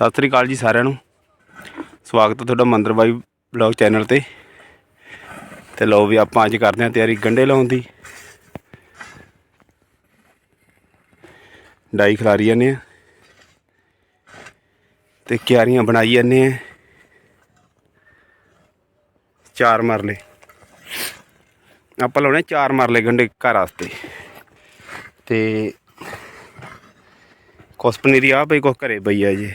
ਸਤਿ ਸ੍ਰੀ ਅਕਾਲ ਜੀ ਸਾਰਿਆਂ ਨੂੰ। ਸਵਾਗਤ ਹੈ ਤੁਹਾਡਾ ਮੰਦਰ ਬਾਈ ਬਲੌਗ ਚੈਨਲ ਤੇ। ਤੇ ਲਓ ਵੀ ਆਪਾਂ ਅੱਜ ਕਰਦੇ ਹਾਂ ਤਿਆਰੀ ਗੰਡੇ ਲਾਉਣ ਦੀ। ਡਾਈ ਖਿਲਾਰੀ ਜਾਂਦੇ ਆ ਤੇ ਕਿਆਰੀਆਂ ਬਣਾਈ ਜਾਂਦੇ ਆ ਚਾਰ ਮਰਲੇ। ਆਪਾਂ ਲਾਉਣੇ ਚਾਰ ਮਰਲੇ ਗੰਡੇ ਘਰ ਵਾਸਤੇ। ਤੇ ਕੁਛ ਪਨੀਰੀ ਆ ਪਈ ਕੁਛ ਘਰੇ ਪਈ ਆ ਜੀ।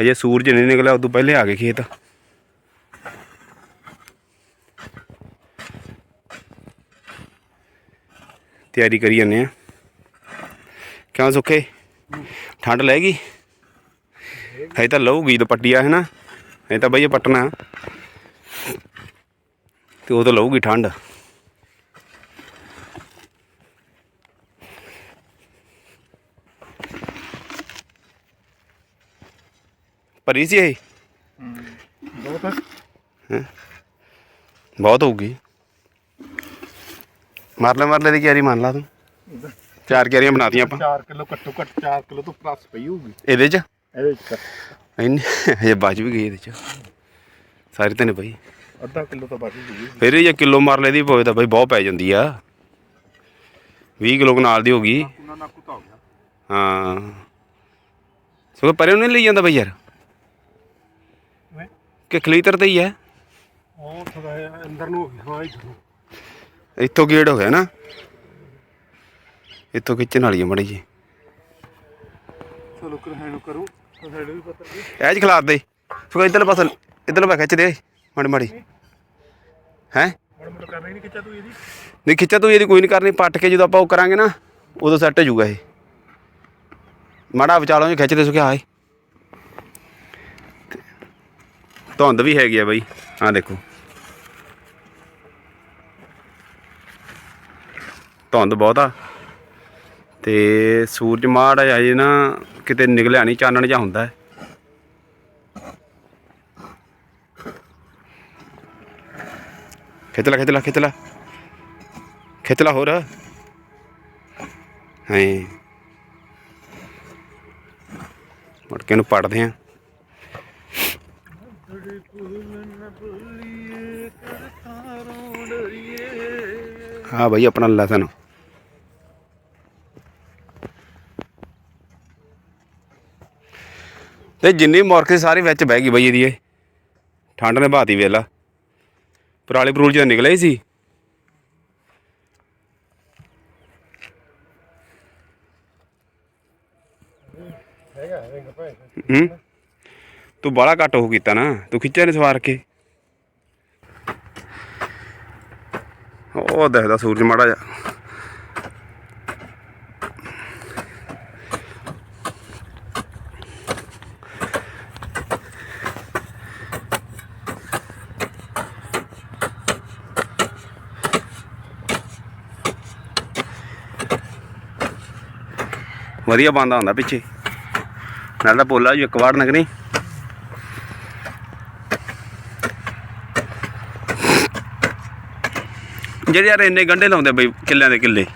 ਹਜੇ ਸੂਰਜ ਨਹੀਂ ਨਿਕਲਿਆ, ਉਦੋਂ ਪਹਿਲੇ ਆ ਗਏ ਖੇਤ। ਤਿਆਰੀ ਕਰੀ ਜਾਂਦੇ ਆ। ਕਿਉਂ ਸੁੱਖੇ? ਠੰਡ ਲੈ ਗਈ? ਹਜੇ ਤਾਂ ਲਊਗੀ ਦੁਪੱਟੀ ਆ ਹੈ ਨਾ? ਹਜੇ ਤਾਂ ਬਈ ਇਹ ਪਟਣਾ। ਤੇ ਉਹ ਤਾਂ ਲਊਗੀ ਠੰਡ। ਭਰੀ ਸੀ ਇਹ? ਬਹੁਤ ਬਹੁਤ ਹੋਊਗੀ। ਮਰਲੇ ਮਰਲੇ ਦੀ ਕਿਆਰੀ ਮੰਨ ਲਾ ਤੂੰ। ਚਾਰ ਕਿਆਰੀਆਂ ਬਣਾਤੀਆਂ ਆਪਾਂ। 4 ਕਿਲੋ ਘੱਟੋ ਘੱਟ 4 ਕਿਲੋ ਤੋਂ ਪਲੱਸ ਪਈ ਹੋਊਗੀ। ਇਹਦੇ ਚ? ਇਹਦੇ ਵਿੱਚ ਇੰਨੀ ਹਜੇ ਬਚ ਵੀ ਗਈ ਇਹਦੇ ਚ। ਸਾਰੀ ਤਾਂ ਨਹੀਂ ਪਈ। ਅੱਧਾ ਕਿਲੋ ਤਾਂ ਬਚ ਜੂਗੀ ਫਿਰ ਇਹ ਜੇ ਕਿਲੋ ਮਰਲੇ ਦੀ ਪਵੇ ਤਾਂ ਬਈ ਬਹੁਤ ਪੈ ਜਾਂਦੀ ਆ। 20 ਕਿਲੋ ਕਨਾਲ ਦੀ ਹੋਗੀ ਉਹਨਾਂ ਨਾਲ ਕੁੱਤਾ ਹੋ ਗਿਆ। ਹਾਂ। ਸੋ ਪਰੇ ਨੂੰ ਨਹੀਂ ਲਈ ਜਾਂਦਾ ਬਈ ਯਾਰ। ਕਿ ਖਲੀਤਰ ਤੇ ਹੀ ਹੈ? ਉਹ ਥੋੜਾ ਅੰਦਰ ਨੂੰ ਹੋ ਗਿਆ ਹਾਂ ਇਧਰ ਨੂੰ। ਇੱਥੋਂ ਗੇੜ ਹੋ ਗਿਆ ਨਾ? ਇੱਥੋਂ ਖਿੱਚਣ ਵਾਲੀ ਆ ਮੜੀ ਜੀ ਚਲੋ ਕਰ ਹੈਂਡ ਕਰੂ। ਹੈਂਡ ਵੀ ਪਤਾ ਨਹੀਂ ਐ ਚ ਖਿਲਾਰ ਦੇ। ਸੋ ਇਧਰਲੇ ਪਾਸੇ ਇਧਰਲੇ ਪਾ ਖਿੱਚ ਦੇ। ਮਾੜੀ ਮਾੜੀ। ਹੈ? ਮੜ ਮੜ ਕਰਨਾ ਹੀ ਨਹੀਂ ਕਿਚਾ ਤੂੰ ਇਹਦੀ? ਨਹੀਂ ਖਿੱਚਾ ਤੂੰ ਇਹਦੀ ਕੋਈ ਨਹੀਂ ਕਰਨੀ। ਪੱਟ ਕੇ ਜਦੋਂ ਆਪਾਂ ਉਹ ਕਰਾਂਗੇ ਨਾ ਉਦੋਂ ਸੈੱਟ ਹੋ ਜਾਊਗਾ ਇਹ। ਮਾੜਾ ਵਿਚਾਲੋਂ ਖਿੱਚ ਦੇ ਸੁਕਿਆ ਆਏ। ਧੁੰਦ ਵੀ ਹੈਗੀ ਆ ਬਾਈ। ਆਹ ਦੇਖੋ। ਧੁੰਦ ਬਹੁਤ ਆ। ਤੇ ਸੂਰਜ ਮਾੜਾ ਜਿਹਾ ਜੇ ਨਾ, ਕਿਤੇ ਨਿਕਲਿਆ ਨਹੀਂ ਚਾਨਣ ਜਿਹਾ ਹੁੰਦਾ। ਹੈ ਖਿੱਚ ਲੈ ਖਿੱਚ ਲੈ। ਹੋਰ। ਹਾਂ। ਮੁੜ ਕੇ ਨੂੰ ਪੜਦੇ ਆ। ਹਾਂ ਭਾਈ ਆਪਣਾ ਲਸਣ। ਤੇ ਜਿੰਨੀ ਮੁਰਖ ਸਾਰੀ ਵਿੱਚ ਬਹਿ ਗਈ ਬਈ ਇਹਦੀ ਇਹ। ਠੰਡ ਨੇ ਬਾਤੀ ਵੇਲਾ ਪਰਾਲੀ ਪਰੂਲ ਚ ਨਿਕਲਿਆ ਹੀ ਸੀ। ਹੈਗਾ ਰਿੰਗ ਭਾਈ। ਹੂੰ? ਤੂੰ ਬਾਲਾ ਘੱਟ ਉਹ ਕੀਤਾ ਨਾ। ਤੂੰ ਖਿੱਚਿਆ ਨੇ ਸਵਾਰ ਕੇ। ਉਹ ਦੇਖਦਾ ਸੂਰਜ ਮਾੜਾ ਜਾ ਵਧੀਆ ਬੰਦਾ ਹੁੰਦਾ ਪਿੱਛੇ। ਨਾਲ ਤਾਂ ਬੋਲਾ ਜੀ ਇੱਕ ਵਾਰ ਨਗਨੀ ਜਿਹੜੇ ਯਾਰ ਇੰਨੇ ਗੰਡੇ ਲਾਉਂਦੇ ਬਈ ਕਿੱਲਿਆਂ ਦੇ ਕਿੱਲੇ।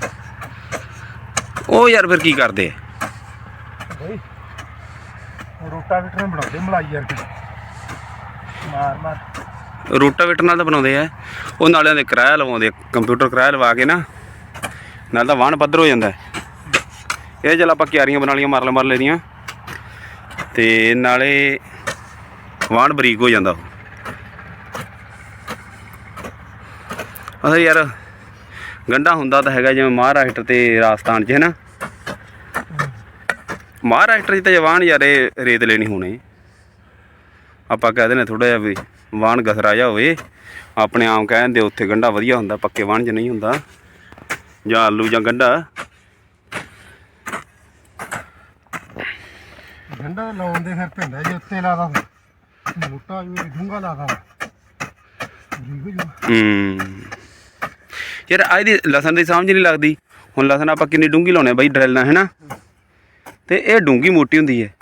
ਉਹ ਯਾਰ ਫਿਰ ਕੀ ਕਰਦੇ ਆ? ਬਈ ਰੋਟਾ ਵਿਟਰ ਬਣਾਉਂਦੇ ਮਲਾਈ ਯਾਰ ਕੇ ਮਾਰ ਮਾਰ। ਰੋਟਾਵੇਟਰ ਨਾਲ ਤਾਂ ਬਣਾਉਂਦੇ ਆ। ਉਹ ਨਾਲਿਆਂ ਦੇ ਕਿਰਾਇਆ ਲਵਾਉਂਦੇ ਕੰਪਿਊਟਰ ਕਿਰਾਇਆ ਲਵਾ ਕੇ ਨਾ। ਨਾਲ ਤਾਂ ਵਾਹਣ ਪੱਧਰ ਹੋ ਜਾਂਦਾ। ਇਹ ਚੱਲ ਆਪਾਂ ਕਿਆਰੀਆਂ ਬਣਾ ਲਈਆਂ ਮਰਲੇ ਮਰਲੇ ਦੀਆਂ ਤੇ ਨਾਲੇ ਵਾਹਣ ਬਰੀਕ ਹੋ ਜਾਂਦਾ ਉਹ। ਅਸਾ ਯਾਰ ਗੰਡਾ ਹੁੰਦਾ ਤਾਂ ਹੈਗਾ ਜਿਵੇਂ ਮਹਾਰਾਸ਼ਟਰ ਤੇ ਰਾਜਸਥਾਨ 'ਚ ਹੈ ਨਾ ਮਹਾਰਾਸ਼ਟਰ 'ਚ ਤਾਂ ਜਵਾਨ ਯਾਰ ਇਹ ਰੇਤ ਲੈਣੀ ਹੋਣੀ। ਆਪਾਂ ਕਹਿ ਦਿੰਦੇ ਥੋੜਾ ਜਿਹਾ ਵੀ ਵਾਣ ਗਸਰਾ ਜਾ ਹੋਵੇ। ਆਪਣੇ ਆਮ ਕਹਿੰਦੇ ਉੱਥੇ ਗੰਡਾ ਵਧੀਆ ਹੁੰਦਾ ਪੱਕੇ ਵਾਣ 'ਚ ਨਹੀਂ ਹੁੰਦਾ। ਜਾਂ ਆਲੂ ਜਾਂ ਗੰਡਾ ਗੰਡਾ ਲਾਉਂਦੇ ਫਿਰ ਪਿੰਦਾ ਜੇ ਉੱਤੇ ਲਾਦਾ ਮੋਟਾ ਜਿਹਾ ਡੂੰਗਾ ਲਾਦਾ ਹੂੰ। ਯਾਰ ਅੱਜ ਦੀ ਲਸਣ ਦੀ ਸਮਝ ਨਹੀਂ ਲੱਗਦੀ। ਹੁਣ ਲਸਣ ਆਪਾਂ ਕਿੰਨੀ ਡੂੰਗੀ ਲਾਉਣੇ ਬਾਈ ਡਰਿਲ ਨਾਲ ਹੈਨਾ? ਤੇ ਇਹ ਡੂੰਗੀ ਮੋਟੀ ਹੁੰਦੀ ਹੈ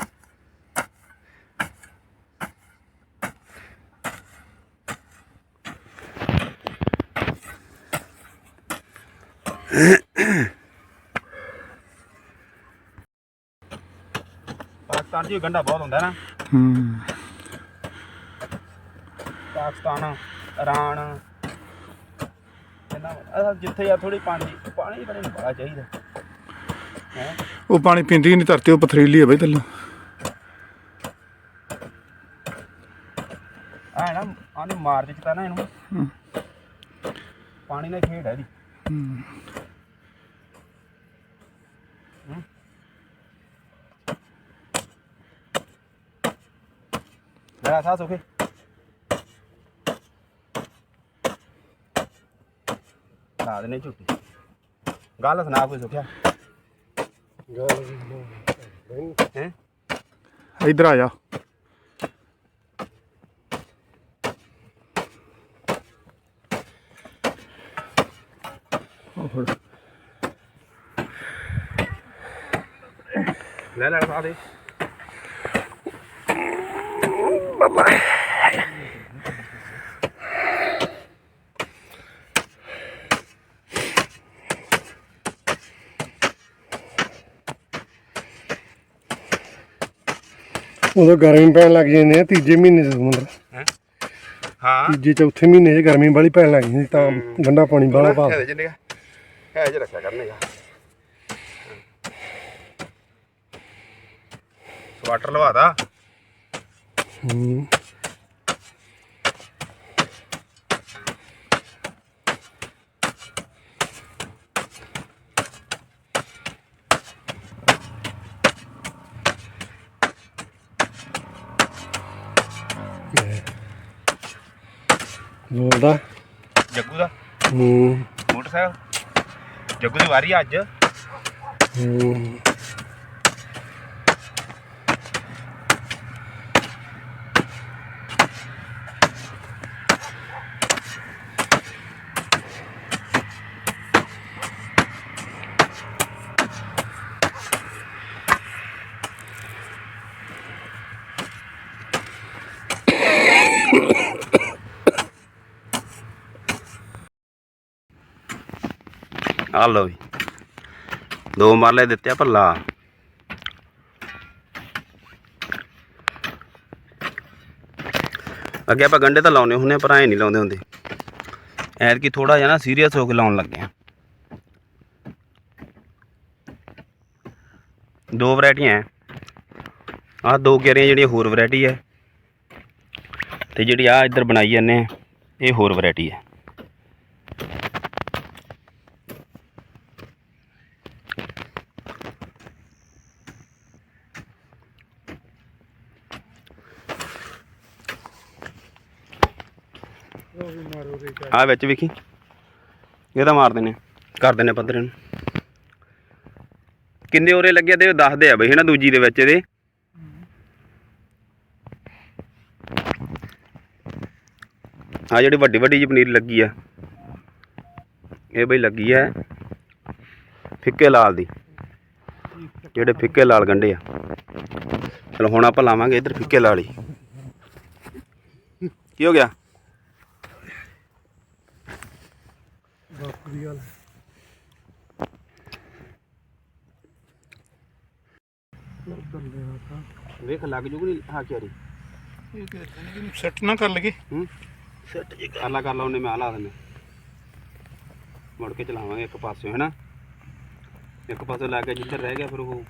ਪਾਕਿਸਤਾਨ ਵੀ ਗੰਡਾ ਬਹੁਤ ਹੁੰਦਾ ਨਾ। ਹੂੰ। ਪਾਕਿਸਤਾਨ ਇਰਾਨ ਇਹਨਾਂ ਅਸਲ ਜਿੱਥੇ ਆ ਥੋੜੀ ਪਾਣੀ ਪਾਣੀ ਬੜੇ ਨੂੰ ਬੜਾ ਚਾਹੀਦਾ। ਹੈ? ਉਹ ਪਾਣੀ ਪੀਂਦੀ ਨਹੀਂ ਧਰਤੀ ਉਹ ਪਥਰੀਲੀ ਹੈ ਬਈ ਥੱਲੋਂ ਆ ਨਾ ਆਨੇ ਮਾਰਚ ਚ ਤਾਂ ਨਾ ਇਹਨੂੰ। ਪਾਣੀ ਨਾਲ ਖੇਡ ਹੈ ਦੀ ਹੂੰ। ਮੇਰਾ ਸਾਹ ਸੁਖੇ। ਲਾ ਦੇਣੇ ਝੁੱਟੀ ਗੱਲ ਸੁਣਾ ਕੋਈ ਸੁਖਿਆ ਗੱਲ ਹੈ? ਇੱਧਰ ਆ ਜਾ। ਲੈ ਲੈ ਸਾਹ ਦੇ। ਉਦੋਂ ਗਰਮੀ ਪੈਣ ਲੱਗ ਜਾਂਦੀ ਆ ਤੀਜੇ ਮਹੀਨੇ ਚ ਸਮੁੰਦਰ ਹੈ? ਤੀਜੇ ਚੌਥੇ ਮਹੀਨੇ ਚ ਗਰਮੀ ਵਾਲੀ ਪੈਣ ਲੱਗ ਜਾਂਦੀ ਤਾਂ ਗੰਡਾ ਪਾਣੀ ਬਾਹਲਾ ਪਾ ਹੈ ਜਿੰਨੇ ਹੈ ਜੇ ਰੱਖਿਆ ਕਰਨੇਗਾ ਸਵਾਟਰ ਲਵਾਦਾ ਹੂੰ। ਬੋਲਦਾ। ਜੱਗੂ ਦਾ? ਹੂੰ। ਮੋਟਰਸਾਈਕਲ? ਜੱਗੂ ਦੀ ਵਾਰੀ ਆ ਅੱਜ। ਹੂੰ। ਆ ਲਓ ਵੀ ਦੋ ਮਰਲੇ ਦਿੱਤੇ ਆ ਭੱਲਾ। ਅੱਗੇ ਆਪਾਂ ਗੰਡੇ ਤਾਂ ਲਾਉਨੇ ਹੁੰਨੇ ਪਰ ਐ ਨਹੀਂ ਲਾਉਂਦੇ ਹੁੰਦੇ। ਐਰ ਕੀ ਥੋੜਾ ਜਿਹਾ ਨਾ ਸੀਰੀਅਸ ਹੋ ਕੇ ਲਾਉਣ ਲੱਗੇ ਆ। ਦੋ ਵੈਰਾਈਟੀਆਂ ਆ ਦੋ ਗੇਰੀਆਂ ਜਿਹੜੀਆਂ ਹੋਰ ਵੈਰਾਈਟੀ ਹੈ ਤੇ ਜਿਹੜੀ ਆ ਇੱਧਰ ਬਣਾਈ ਜਾਂਦੇ ਆ, ਇਹ ਹੋਰ ਵੈਰਾਈਟੀ ਹੈ ਆ ਵਿੱਚ ਵੇਖੀ। ਇਹਦਾ ਮਾਰ ਦਿੰਨੇ ਕਰ ਦਿੰਨੇ ਪੱਧਰੇ ਨੂੰ। ਕਿੰਨੇ ਉਰੇ ਲੱਗੇ ਤੇ ਦੱਸਦੇ ਆ ਬਈ, ਹਨਾ, ਦੂਜੀ ਦੇ ਵਿੱਚ ਇਹਦੇ। ਆ ਜਿਹੜੀ ਵੱਡੀ ਵੱਡੀ ਜੀ ਪਨੀਰ ਲੱਗੀ ਆ। ਇਹ ਬਈ ਲੱਗੀ ਆ ਫਿੱਕੇ ਲਾਲ ਦੀ। ਜਿਹੜੇ ਫਿੱਕੇ ਲਾਲ ਗੰਡੇ ਆ। ਚਲੋ ਹੁਣ ਆਪਾਂ ਲਾਵਾਂਗੇ ਇਧਰ ਫਿੱਕੇ ਲਾਲ ਹੀ। ਕੀ ਹੋ ਗਿਆ? ਬਾਪੂ ਦੀ ਗੱਲ ਵੇਖ ਲੱਗ ਜੂਗੀ ਨਹੀਂ ਹਾਂ ਕਿਆਰੀ ਸੈੱਟ ਨਾ ਕਰ ਲਗੇ ਹੂੰ? ਸੈੱਟ ਜੀ ਕਰ ਲਾ ਕਰ ਲਾ ਉਹਨੇ ਮੈਂ ਆ ਲਾ ਦਿੰਨੇ ਮੁੜ ਕੇ ਚਲਾਵਾਂਗੇ ਇੱਕ ਪਾਸੇ ਹੈਨਾ? ਇੱਕ ਪਾਸੇ ਲਾ ਕੇ ਜਿੱਧਰ ਰਹਿ ਗਿਆ ਫਿਰ ਉਹ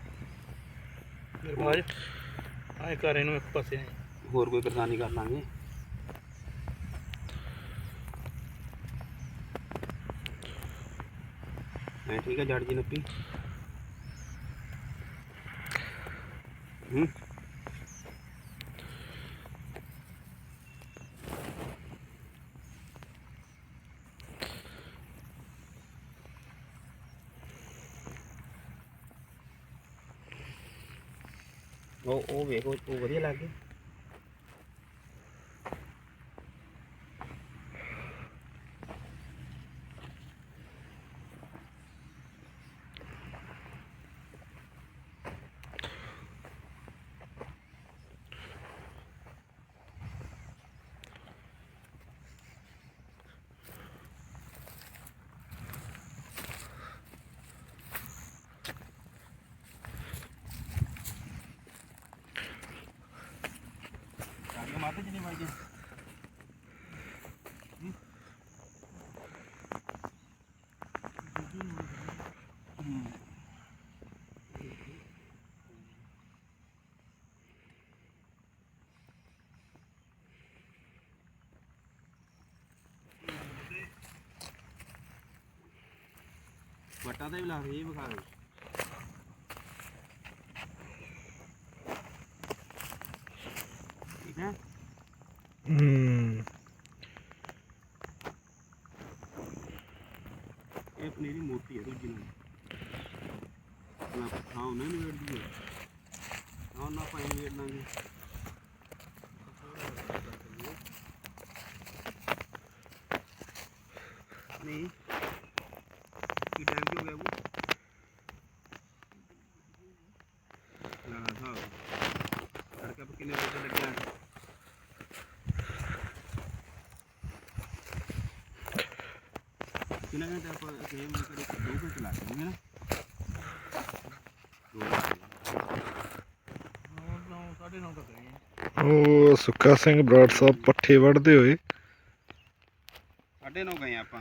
ਬਾਜ ਆਏ ਕਰ ਇਹਨੂੰ ਇੱਕ ਪਾਸੇ। ਹੋਰ ਕੋਈ ਪਰੇਸ਼ਾਨੀ ਕਰ ਲਾਂਗੇ। ਐ ਠੀਕ ਹੈ ਜੜ ਜੀ ਨੱਪੀ। ਹੂੰ। ਉਹ ਉਹ ਵੇਖ ਉਹ ਵਧੀਆ ਲੱਗ ਗਿਆ ਲੱਗ ਜਿੰਨੀ ਵਾਜੇ ਵਟਾਂ ਤੇ ਵੀ ਲਾ ਦੇ ਇਹ ਵਿਖਾ ਦੇ ਠੀਕ ਹੈ ਹੂੰ ਇਹ ਪਨੀਰੀ ਮੋਟੀ ਹੈ ਦੂਜੀ ਨਾਲ। ਨਾ ਹਾਂ, ਉਹਨਾਂ ਨੂੰ ਵੇੜ ਦਈਏ। ਹਾਂ ਨਾ ਪਾਈ ਵੇੜ ਲਾਂਗੇ। ਨਹੀਂ ਕੀ ਟਾਈਮ ਕੀ ਹੋ ਗਿਆ ਉਹ ਨਾ ਹਾਂ ਅੜਕਾ ਪਰ ਕਿੰਨੇ ਵਜੇ ਲੱਗਿਆ ਕਿੰਨਾ ਘੰਟਾ ਆਪਾਂ ਗੇਮ ਕਰੇ ਦੋ ਘੰਟੇ ਲੱਗ ਜਾਣਗੇ ਨਾ ਦੋ ਘੰਟੇ। ਸਾਢੇ ਨੌ ਤੱਕ ਗਏ ਉਹ ਸੁੱਖਾ ਸਿੰਘ ਬਰਾੜ ਸਾਹਿਬ ਪੱਠੇ ਵੜਦੇ ਹੋਏ ਸਾਢੇ ਨੌ ਗਏ ਆਪਾਂ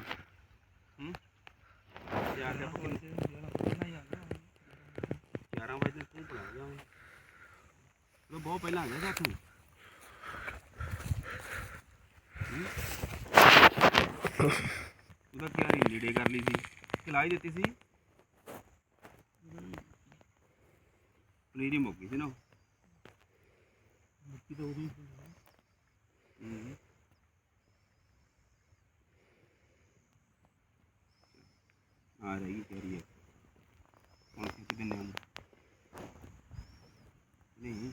ਹੂੰ ਯਾਰ ਦੇ ਆਪਾਂ 11 ਵਜੇ ਤੱਕ ਪਹੁੰਚ ਗਿਆ ਉਹ ਬਹੁਤ ਪਹਿਲਾਂ ਆ ਗਿਆ ਸਾਥੋਂ ਉਹਦਾ ਕੀ ਰੀ ਲੀੜੇ ਕਰ ਲਈ ਸੀ ਖਿਲਾਈ ਦਿੱਤੀ ਸੀ ਪਨੀਰੀ ਮੁੱਕ ਗਈ ਸੀ ਨਾ। ਮਿੱਟੀ ਤਾਂ ਉਹਦੀ ਹੂੰ। ਆ ਰਹੀ ਤੇਰੀ ਹੈ ਹੁਣ ਖਿੱਚ ਦਿੰਦੇ ਹਾਂ ਨਹੀਂ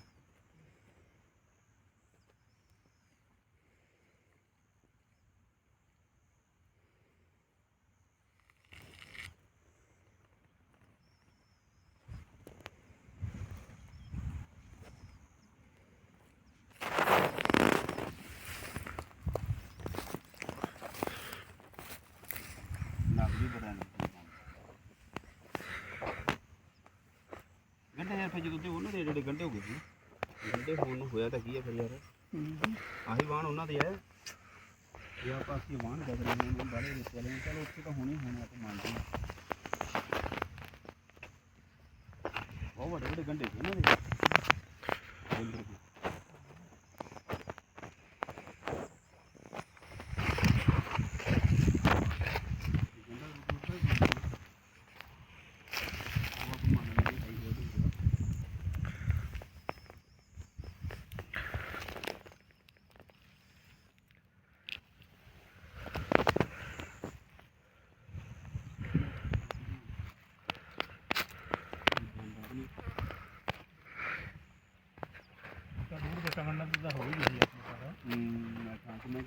ਲੱਗ ਵੀ ਪਤਾ ਨਹੀਂ ਗੰਡੇ ਜਦੋਂ ਤੇ ਉਹਨਾਂ ਦੇ ਜਿਹੜੇ ਗੰਡੇ ਹੋ ਗਏ ਸੀ ਗੰਡੇ ਹੋਣ ਨੂੰ ਹੋਇਆ ਤਾਂ ਕੀ ਹੈ ਫਿਰ ਯਾਰ? ਆਹੀ ਵਾਹਣ ਉਹਨਾਂ ਦੇ ਹੈ ਜੇ ਆਪਾਂ ਅਸੀਂ ਵਾਹਣ ਕਰ ਰਹੇ ਹਾਂ ਬਾਰੇ ਵਿੱਚ ਵਾਲੇ ਨੂੰ, ਚਲੋ ਉੱਥੇ ਤਾਂ ਹੋਣੀ ਹੋਣੀ ਆਪਾਂ ਮੰਨਦੇ ਹਾਂ ਬਹੁਤ ਵੱਡੇ ਵੱਡੇ ਗੰਡੇ ਸੀ ਉਹਨਾਂ ਦੇ ਗੰਡੇ ਸੀ। ਤਾਂ ਦੂਰ ਦੇ ਟੰਗਣ ਨਾਲ ਤਾਂ ਹੋ ਹੀ ਗਈ ਆਪਣੀ ਸਾਰਾ ਹੂੰ ਮੈਂ ਥਾਂ ਤੇ ਮੈਂ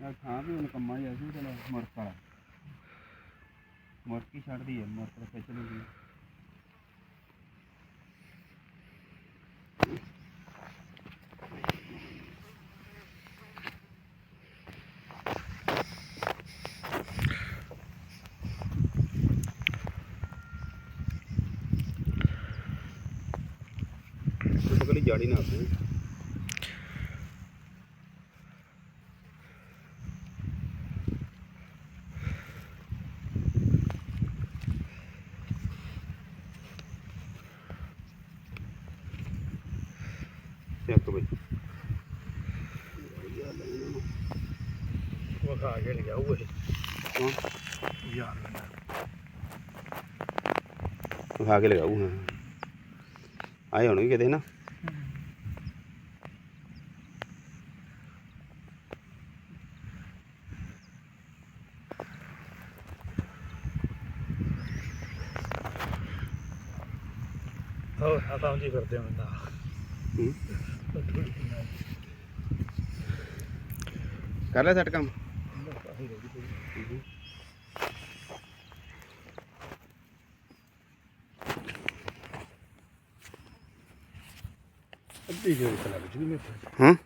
ਮੈਂ ਥਾਂ ਵੀ ਹੁਣ ਕੰਮਾਂ ਹੀ ਆ ਸੀ ਚਲੋ ਮੁਰਕ ਵਾਲਾ। ਮੁਰਕ ਹੀ ਛੱਡਦੀ ਹੈ ਮੁਰਕ ਤਾਂ ਖਿੱਚ ਲੈਂਦੀ ਜਾੜੀ ਨਾ ਆਪਣੀ। ਚੱਕ ਬਈ ਉਹ ਖਾ ਕੇ ਲਿਆ ਉਹ ਯਾਰ। ਖਾ ਕੇ ਲਗਾਉ ਹਾਂ। ਆਏ ਹੋਣਗੇ ਕਿਤੇ ਨਾ। ਹੋ ਆ ਤਾਂ ਜੀ ਕਰਦੇ ਹੂੰ। ਕਰ ਲੈ ਸੈਟ ਕੰਮ। ਅੱਧੀ ਤੇ ਲੱਗ ਜੂਗੀ ਮੇਰੇ ਹੂੰ?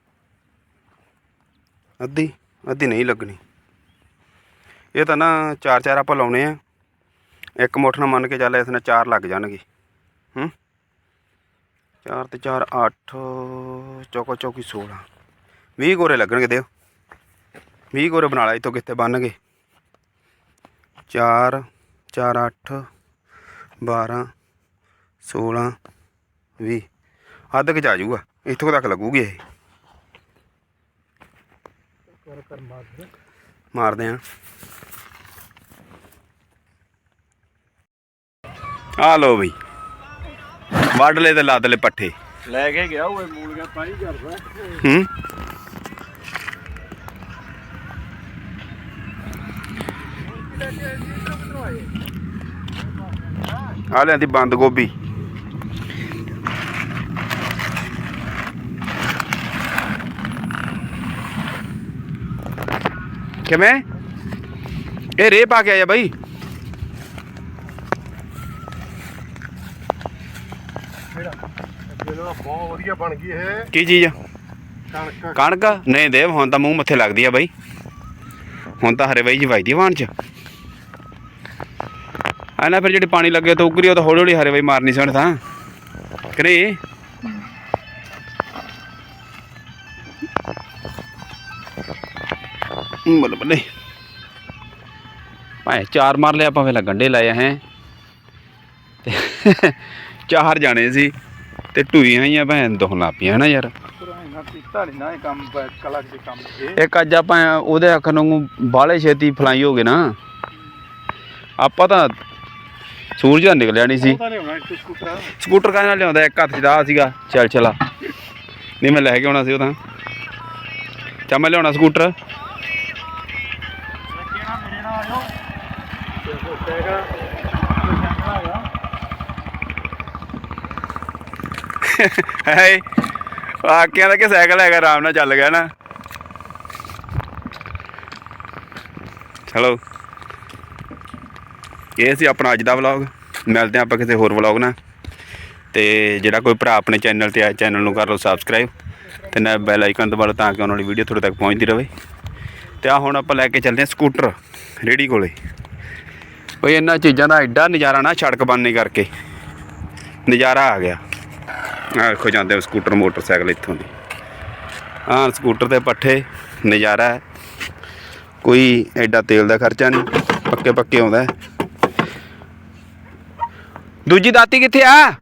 ਅੱਧੀ? ਅੱਧੀ ਨਹੀਂ ਲੱਗਣੀ। ਇਹ ਤਾਂ ਨਾ ਚਾਰ ਚਾਰ ਆਪਾਂ ਲਾਉਣੇ ਆ। ਇੱਕ ਮੁੱਠ ਨਾਲ ਮੰਨ ਕੇ ਚੱਲ ਇਸ ਨਾਲ ਚਾਰ ਲੱਗ ਜਾਣਗੇ। ਹੂੰ? ਚਾਰ ਤੇ ਚਾਰ 8 ਚੌਕੋ ਚੌਕੀ 16 20 ਗੋਰੇ ਲੱਗਣਗੇ ਦਿਓ 20 ਗੋਰੇ ਬਣਾ ਲਾ, ਇੱਥੋਂ ਕਿੱਥੇ ਬੰਨਗੇ 4 4 8 12 16 20 ਅੱਧ ਕੁ 'ਚ ਆ ਜਾਊਗਾ, ਇੱਥੋਂ ਤੱਕ ਲੱਗੂਗੀ ਇਹ। ਮਾਰਦੇ ਆ। ਆ ਲੋ ਬਈ। ਵੱਢ ਲੈ ਤੇ ਲੱਦ ਲੈ ਪੱਠੇ। ਲੈ ਕੇ ਗਿਆ ਉਹ ਮੂਲੀਆਂ ਪਾਈ ਕਰਦਾ। ਹੂੰ? ਆ ਲੈਂਦੀ ਬੰਦ ਗੋਭੀ। ਕਿਵੇਂ? ਇਹ ਰੇ ਪਾ ਕੇ ਆਇਆ ਬਾਈ ਜਿਹੜਾ ਇਹਨਾਂ ਦਾ ਬਹੁਤ ਵਧੀਆ ਬਣ ਗਈ ਇਹ। ਕੀ ਚੀਜ਼ ਆ? ਕਣਕ। ਕਣਕ? ਨਹੀਂ ਦੇਵ ਹੁਣ ਤਾਂ ਮੂੰਹ ਮੱਥੇ ਲੱਗਦੀ ਆ ਬਾਈ। ਹੁਣ ਤਾਂ ਹਰੇ ਬਾਈ ਜੀ ਵਜਦੀ ਵਾਣ ਚ। ਆ ਨਾ ਫਿਰ ਜਿਹੜੀ ਪਾਣੀ ਲੱਗੇ ਤਾਂ ਉਗਰੀ ਉਹ ਤਾਂ ਹੌਲੀ ਹੌਲੀ ਹਰੇ ਬਾਈ ਮਾਰਨੀ ਸਣ ਤਾਂ। ਕਿ ਨਹੀਂ? ਬੱਲੇ ਬੱਲੇ। ਭਾਏ ਚਾਰ ਮਾਰ ਲਿਆ ਆਪਾਂ ਵੇਲਾ ਗੰਡੇ ਲਾਏ ਹੈ। ਚਾਰ ਜਾਣੇ ਸੀ। ਤੇ ਢੂਈਆਂ ਹੀ ਆ ਭੈਣ ਦੁਖ ਲਾਪੀਆਂ ਨਾ ਯਾਰ। ਇੱਕ ਅੱਜ ਆਪਾਂ ਉਹਦੇ ਅੱਖ ਨੂੰ ਬਾਹਲੇ ਛੇਤੀ ਫਲਾਈ ਹੋ ਗਏ ਨਾ। ਆਪਾਂ ਤਾਂ ਸੂਰਜ ਦਾ ਨਿਕਲਿਆ ਨਹੀਂ ਸੀ। ਸਕੂਟਰ। ਕਾਹਦੇ ਨਾਲ ਲਿਆਉਂਦਾ? ਇੱਕ ਹੱਥ 'ਚ ਦਾ ਸੀਗਾ। ਚੱਲ ਚਲਾ ਨਹੀਂ ਮੈਂ ਲੈ ਕੇ ਆਉਣਾ ਸੀ ਉਹ ਤਾਂ। ਚਾ ਮੈਂ ਲਿਆਉਣਾ ਸਕੂਟਰ। ਲੱਗਿਆ ਮੇਰੇ ਨਾਲ ਆਇਓ ਤੇ ਸੋਚੇਗਾ ਆਇਆ ਹੈ ਆਕਿਆਂ ਦਾ ਕਿ ਸਾਈਕਲ ਹੈਗਾ, ਆਰਾਮ ਨਾਲ ਚੱਲ ਗਿਆ ਨਾ। ਹੈਲੋ। ਇਹ ਸੀ ਆਪਣਾ ਅੱਜ ਦਾ ਵਲੌਗ। ਮਿਲਦੇ ਹਾਂ ਆਪਾਂ ਕਿਸੇ ਹੋਰ ਵਲੌਗ ਨਾਲ। ਤੇ ਜਿਹੜਾ ਕੋਈ ਭਰਾ ਆਪਣੇ ਚੈਨਲ ਤੇ ਆਇਆ ਚੈਨਲ ਨੂੰ ਕਰ ਲਓ ਸਬਸਕ੍ਰਾਈਬ। ਤੇ ਨਾਲ ਬੈਲ ਆਈਕਨ ਦਬਾ ਲਓ ਤਾਂ ਕਿ ਉਹਨਾਂ ਦੀ ਵੀਡੀਓ ਤੁਹਾਡੇ ਤੱਕ ਪਹੁੰਚਦੀ ਰਹੇ। ਤੇ ਆ ਹੁਣ ਆਪਾਂ ਲੈ ਕੇ ਚੱਲਦੇ ਹਾਂ ਸਕੂਟਰ ਰੇੜੀ ਕੋਲੇ। ਬਈ ਇਹਨਾਂ ਚੀਜ਼ਾਂ ਦਾ ਐਡਾ ਨਜ਼ਾਰਾ ਨਾ ਸੜਕ ਬਣਨੇ ਕਰਕੇ। ਨਜ਼ਾਰਾ ਆ ਗਿਆ। ਆਹ ਦੇਖੋ ਜਾਂਦੇ ਸਕੂਟਰ, ਮੋਟਰਸਾਈਕਲ ਇੱਥੋਂ ਦੀ। ਆਹ ਸਕੂਟਰ ਤੇ ਪੱਠੇ, ਨਜ਼ਾਰਾ ਹੈ। ਕੋਈ ਐਡਾ ਤੇਲ ਦਾ ਖਰਚਾ ਨਹੀਂ, ਪੱਕੇ ਪੱਕੇ ਆਉਂਦਾ ਦੂਜੀ ਦਾਤੀ ਕਿੱਥੇ ਆ?